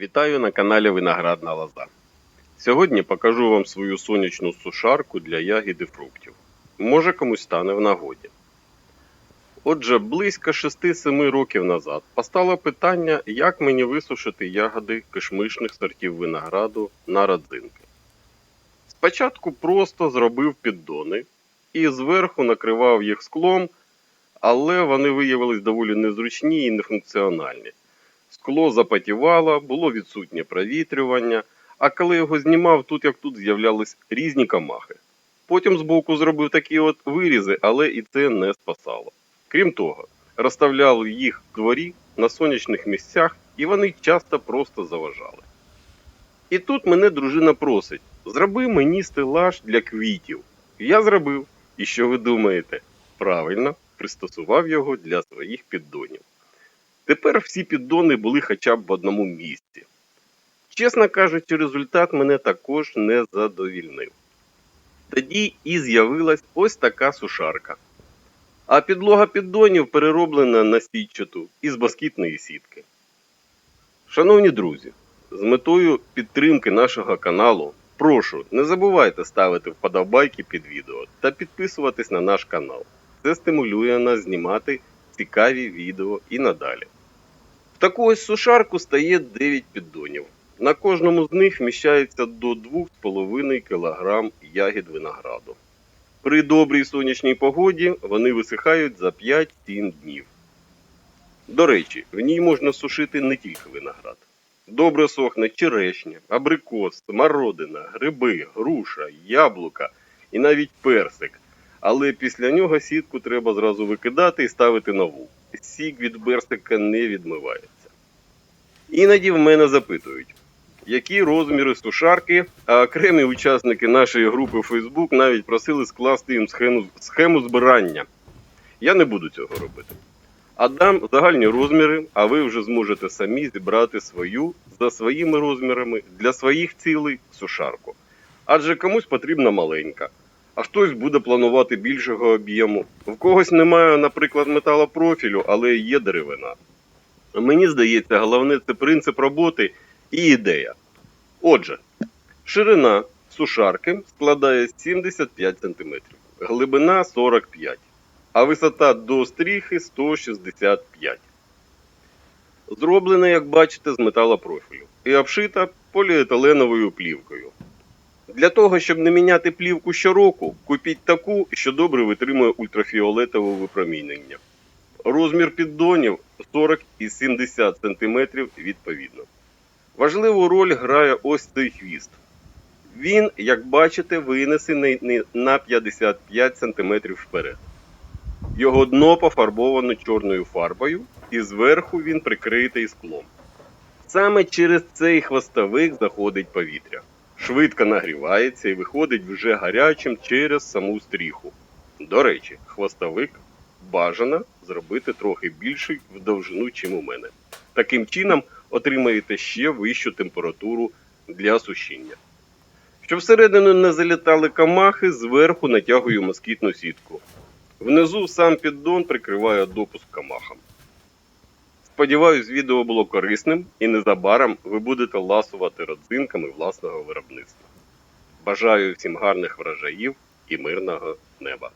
Вітаю на каналі Виноградна Лоза. Сьогодні покажу вам свою сонячну сушарку для ягід і фруктів. Може комусь стане в нагоді. Отже, близько 6-7 років назад постало питання, як мені висушити ягоди кишмишних сортів винограду на родзинки. Спочатку просто зробив піддони і зверху накривав їх склом, але вони виявились доволі незручні і нефункціональні. Скло запотівало, було відсутнє провітрювання, а коли його знімав, тут як тут з'являлись різні камахи. Потім збоку зробив такі от вирізи, але і це не спасало. Крім того, розставляв їх в дворі на сонячних місцях, і вони часто просто заважали. І тут мене дружина просить: зроби мені стелаж для квітів. Я зробив. І що ви думаєте? Правильно, пристосував його для своїх піддонів. Тепер всі піддони були хоча б в одному місці. Чесно кажучи, результат мене також не задовільнив. Тоді і з'явилась ось така сушарка. А підлога піддонів перероблена на сітчату із баскітної сітки. Шановні друзі, з метою підтримки нашого каналу, прошу не забувайте ставити вподобайки під відео та підписуватись на наш канал. Це стимулює нас знімати цікаві відео і надалі. Таку ось сушарку стає 9 піддонів. На кожному з них вміщається до 2,5 кг ягід винограду. При добрій сонячній погоді вони висихають за 5-7 днів. До речі, в ній можна сушити не тільки виноград. Добре сохне черешня, абрикос, смородина, гриби, груша, яблука і навіть персик. Але після нього сітку треба зразу викидати і ставити нову. Сік від берсика не відмивається. Іноді в мене запитують, які розміри сушарки, а окремі учасники нашої групи Facebook навіть просили скласти їм схему, схему збирання. Я не буду цього робити. А дам загальні розміри, а ви вже зможете самі зібрати свою за своїми розмірами для своїх цілей сушарку. Адже комусь потрібна маленька, а хтось буде планувати більшого об'єму. В когось немає, наприклад, металопрофілю, але є деревина. Мені здається, головне це принцип роботи і ідея. Отже, ширина сушарки складає 75 см, глибина 45 а висота до стріхи 165. Зроблена, як бачите, з металопрофілю і обшита поліетиленовою плівкою. Для того, щоб не міняти плівку щороку, купіть таку, що добре витримує ультрафіолетове випромінення. Розмір піддонів 40 і 70 см відповідно. Важливу роль грає ось цей хвіст. Він, як бачите, винесений на 55 см вперед. Його дно пофарбовано чорною фарбою, і зверху він прикритий склом. Саме через цей хвостовик заходить повітря. Швидко нагрівається і виходить вже гарячим через саму стріху. До речі, хвостовик бажано зробити трохи більший в довжину, чим у мене. Таким чином отримаєте ще вищу температуру для сушіння. Щоб всередину не залітали камахи, зверху натягую москітну сітку. Внизу сам піддон прикриває допуск камахам. Сподіваюсь, відео було корисним і незабаром ви будете ласувати родзинками власного виробництва. Бажаю всім гарних врожаїв і мирного неба!